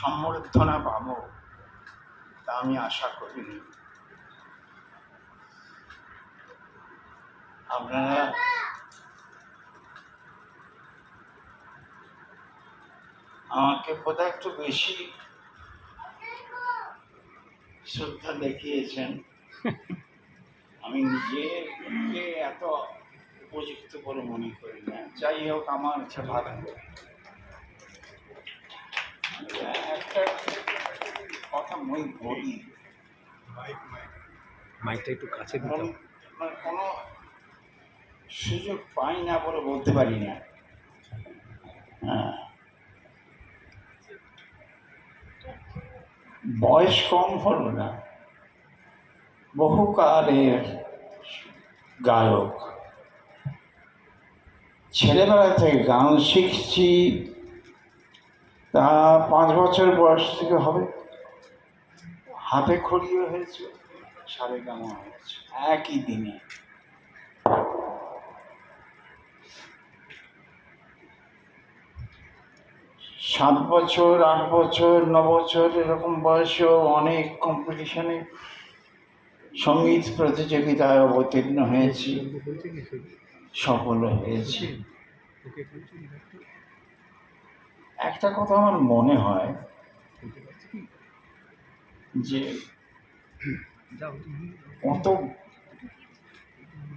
সম্বর্ধনা পাবো তা আমি আশা করিনি আপনারা আমাকে বোধহয় একটু বেশি শ্রদ্ধা দেখিয়েছেন। আমি নিজেকে এত উপযুক্ত করে মনে করি না। যাই হোক, আমার ইচ্ছা ভালো। একটা কথা মই বলি মাইকটা একটু কাছে দিতে কোনো। মানে সুযোগ পাই না বলে বলতে পারি না হ্যাঁ। বয়স কম হলো না বহুকালের গায়ক ছেলেবেলা থেকে গান শিখছি তা পাঁচ বছর বয়স থেকে হবে হাতে খড়িয়ে হয়েছে, সারে গামা হয়েছে, একই দিনে সাত বছর, আট বছর, ন বছর এরকম বয়সেও অনেক কম্পিটিশনে সংগীত প্রতিযোগিতায় অবতীর্ণ হয়েছি? সফল হয়েছি ওকে বলছে কি ডাক্তার? একটা কথা আমার মনে হয়? যে কত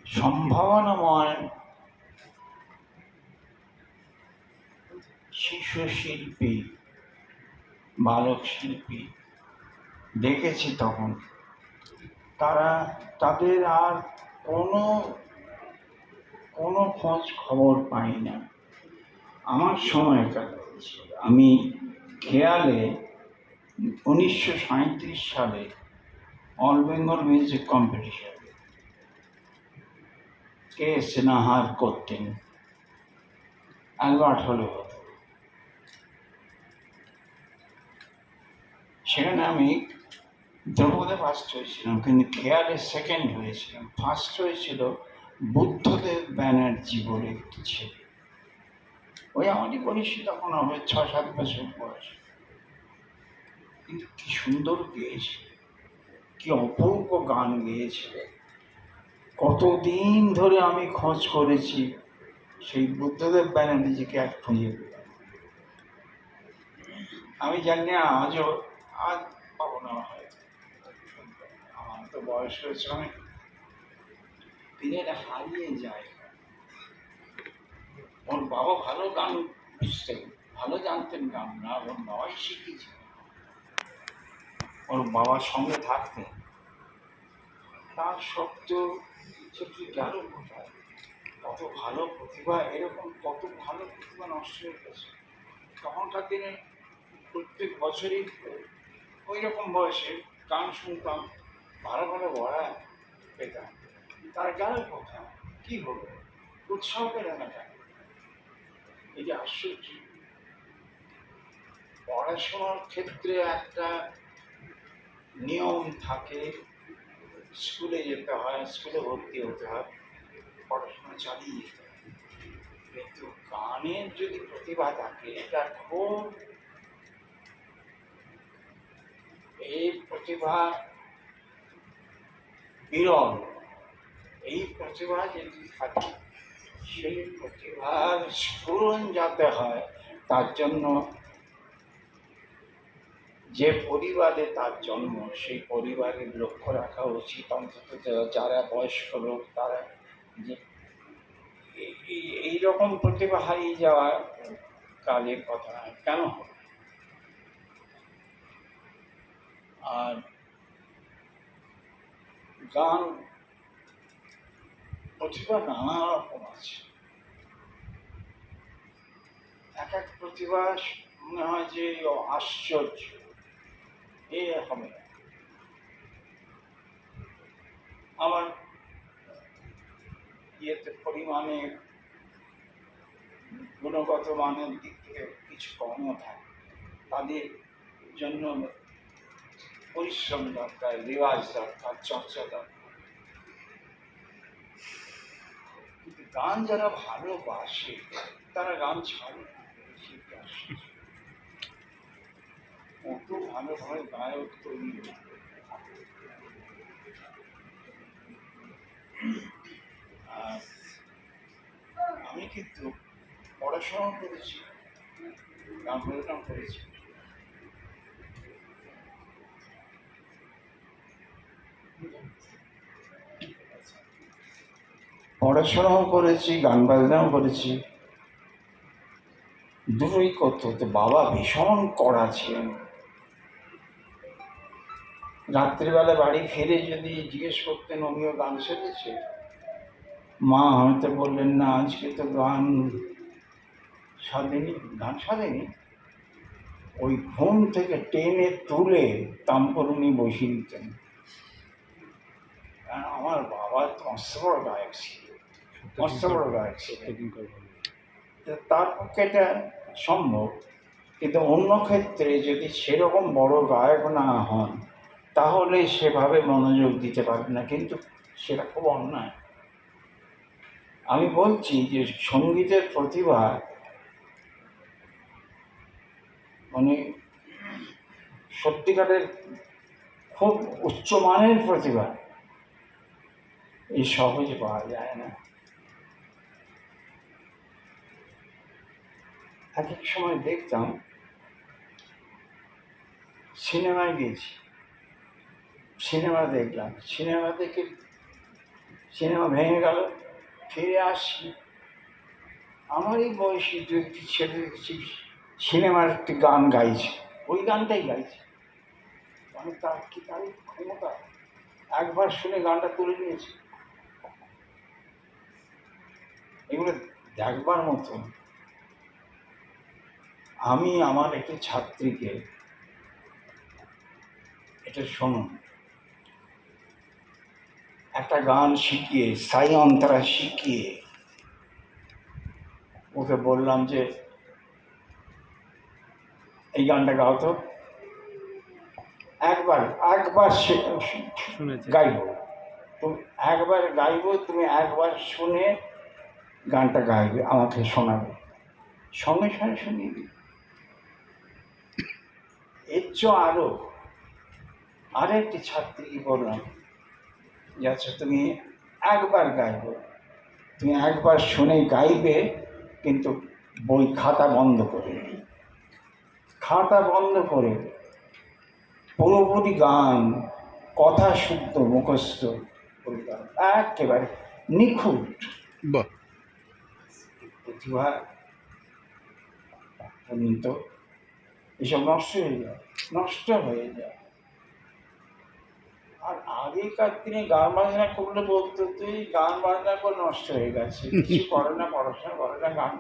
সম্ভাবনাময় শিশু শিল্পী বালক শিল্পী দেখেছি তখন তারা, তাদের আর কোনো কোনো খোঁজ খবর পাই না আমার সময়কাল আমি খেয়ালে উনিশশো সালে অল বেঙ্গল মিউজিক কম্পিটিশন কে স্নেহার করতেন? অ্যালবার্ট হলে সেখানে আমি দ্রৌপদে ফার্স্ট হয়েছিলাম, কিন্তু খেয়ালে সেকেন্ড হয়েছিলাম। ফার্স্ট হয়েছিল বুদ্ধদেব ব্যানার্জি বলে একটি ছেলে। ওই আমারই বয়সী তখন হবে ছ সাত বছর বয়স। কিন্তু কি সুন্দর গেয়েছিল কি অপূর্ব গান গেয়েছিল কতদিন ধরে আমি খোঁজ করেছি, সেই বুদ্ধদেব ব্যানার্জিকে এক খুঁজে পেলাম আমি জানি না, আজও, আজ পাবো না হয়তো আমার তো বয়স হয়েছে অনেক। তিনি হারিয়ে যায়। ওর বাবা ভালো গান বুঝতেন ভালো জানতেন গান না ওর বাবাই শিখিয়েছে ওর বাবার সঙ্গে থাকতেন। তার সত্ত্বেও সে কি গেল কোথায়? কত ভালো প্রতিভা এরকম, কত ভালো প্রতিভা নষ্ট হয়ে গেছে। তখনকার দিনে প্রত্যেক বছরই ওই রকম বয়সে গান শুনতাম, ভালো ভালো ভরা পেতাম। তার গেল কোথায়? কী হলো? উৎসাহ পেলে না কেন এই যে আশ্চর্য। পড়াশোনার ক্ষেত্রে একটা নিয়ম থাকে, স্কুলে যেতে হয়, স্কুলে ভর্তি হতে হয়, পড়াশোনা চালিয়ে যেতে হয়। কিন্তু গানের যদি প্রতিভা থাকে, এটা খুব এই প্রতিভা বিরল। এই প্রতিভা যদি থাকে সেই প্রতিভার স্ফুরণ যাতে হয়, তার জন্য যে পরিবারে তার জন্ম, সেই পরিবারের লক্ষ্য রাখা উচিত। অন্তত যারা বয়স্ক লোক, তারা যে এই- এই- এইরকম প্রতিভা হারিয়ে যাওয়া কালের কথা কেন হবে? আর গান প্রতিভা নানা রকম আছে। এক এক প্রতিভা মনে হয় যে আশ্চর্য। আমার ইয়েতে পরিমাণে গুণগত মানের দিক থেকে কিছু কমও থাকে। তাদের জন্য পরিশ্রম দরকার রেওয়াজ দরকার, চর্চা দরকার। গান যারা ভালোবাসে, তারা গান ছাড়ে। কত ভালো ভালো গায়ক তৈরি আমি কিন্তু পড়াশোনা করেছি, গান বাজনাও করেছি। পড়াশোনাও করেছি, গান বাজনাও করেছি। দুটোই করতে হতো বাবা ভীষণ কড়া ছিলেন। রাত্রিবেলা বাড়ি ফিরে যদি জিজ্ঞেস করতেন অমিও গান শিখেছে মা হয়তো বললেন, না, আজকে তো গান সাধেনি গান সাধেনি ওই ঘুম থেকে টেনে তুলে তাম্পরুনি বসিয়ে দিতেন। আমার বাবা তো বড় গায়ক ছিল। মস্ত বড় তার পক্ষে এটা সম্ভব কিন্তু অন্য ক্ষেত্রে যদি সেরকম বড় গায়ক না হন তাহলে সেভাবে মনোযোগ দিতে পারবে না কিন্তু সেটা খুব অন্যায়। আমি বলছি যে সঙ্গীতের প্রতিভা মানে সত্যিকারের খুব উচ্চমানের প্রতিভা এই সহজে পাওয়া যায় না। এক এক সময় দেখতাম, সিনেমায় গেছি। সিনেমা দেখলাম। সিনেমা দেখে, সিনেমা ভেঙে গেল, ফিরে আসছি আমারই বয়সী দু একটি ছেলে দেখছি সিনেমার একটি গান গাইছে। ওই গানটাই গাইছে। মানে তার কি, তার ক্ষমতা? একবার শুনে গানটা তুলে নিয়েছে। এগুলো দেখবার মতন আমি আমার একটি ছাত্রীকে এটা শুনুন। একটা গান শিখিয়ে সাই অন্তরা শিখিয়ে ওকে বললাম যে এই গানটা গাও তো। একবার একবার গাইব। তুমি একবার গাইব তুমি একবার শুনে গানটা গাইবে আমাকে শোনাবে। সঙ্গে সঙ্গে শুনিয়ে দিই এর চেয়েও আরও আরেকটি ছাত্রীকে বললাম যে আচ্ছা তুমি একবার গাইবে। তুমি একবার শুনে গাইবে কিন্তু বই খাতা বন্ধ করে খাতা বন্ধ করে পুরোপুরি গান কথা শুদ্ধ মুখস্থ একেবারে নিখুঁত। প্রতিভা এসব নষ্ট হয়ে যায় নষ্ট হয়ে যায়। আর আগেকার দিনে গান বাজনা করলে বলতো তুই গান বাজনা করে নষ্ট হয়ে গেছে। কিছু করে না পড়াশোনা করে না গান।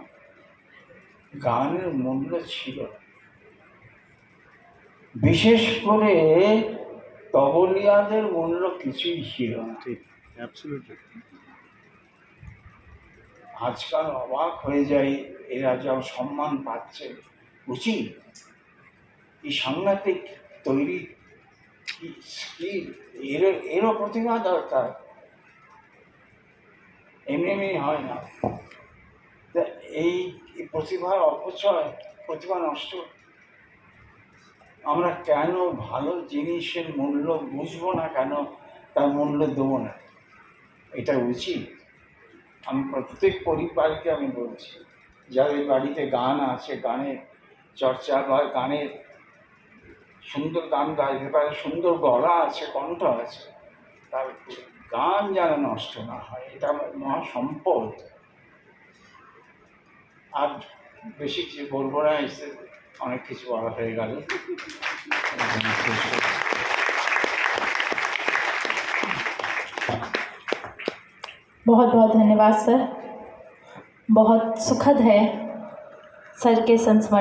গানের মূল্য ছিল। বিশেষ করে তবলিয়াদের মূল্য কিছুই ছিল না। আজকাল অবাক হয়ে যায় এরা যা সম্মান পাচ্ছে উচিত কি সাংঘাতিক তৈরি এর এরও প্রতিভা দরকার? এমনি এমনি হয় না। তা এই এই প্রতিভার অপচয়, প্রতিভা নষ্ট, আমরা কেন ভালো জিনিসের মূল্য বুঝব না কেন তার মূল্য দেবো না? এটা উচিত। আমি প্রত্যেক পরিবারকে আমি বলছি, যাদের বাড়িতে গান আছে, গানের চর্চা বা গানের সুন্দর গান গাইতে পারে সুন্দর গলা আছে কণ্ঠ আছে তার গান যেন নষ্ট না হয় এটা আমার মহা সম্পদ আর বেশি কিছু বলবো না এসে অনেক কিছু বলা হয়ে গেল बहुत बहुत धन्यवाद सर बहुत सुखद है सर के संस्मरण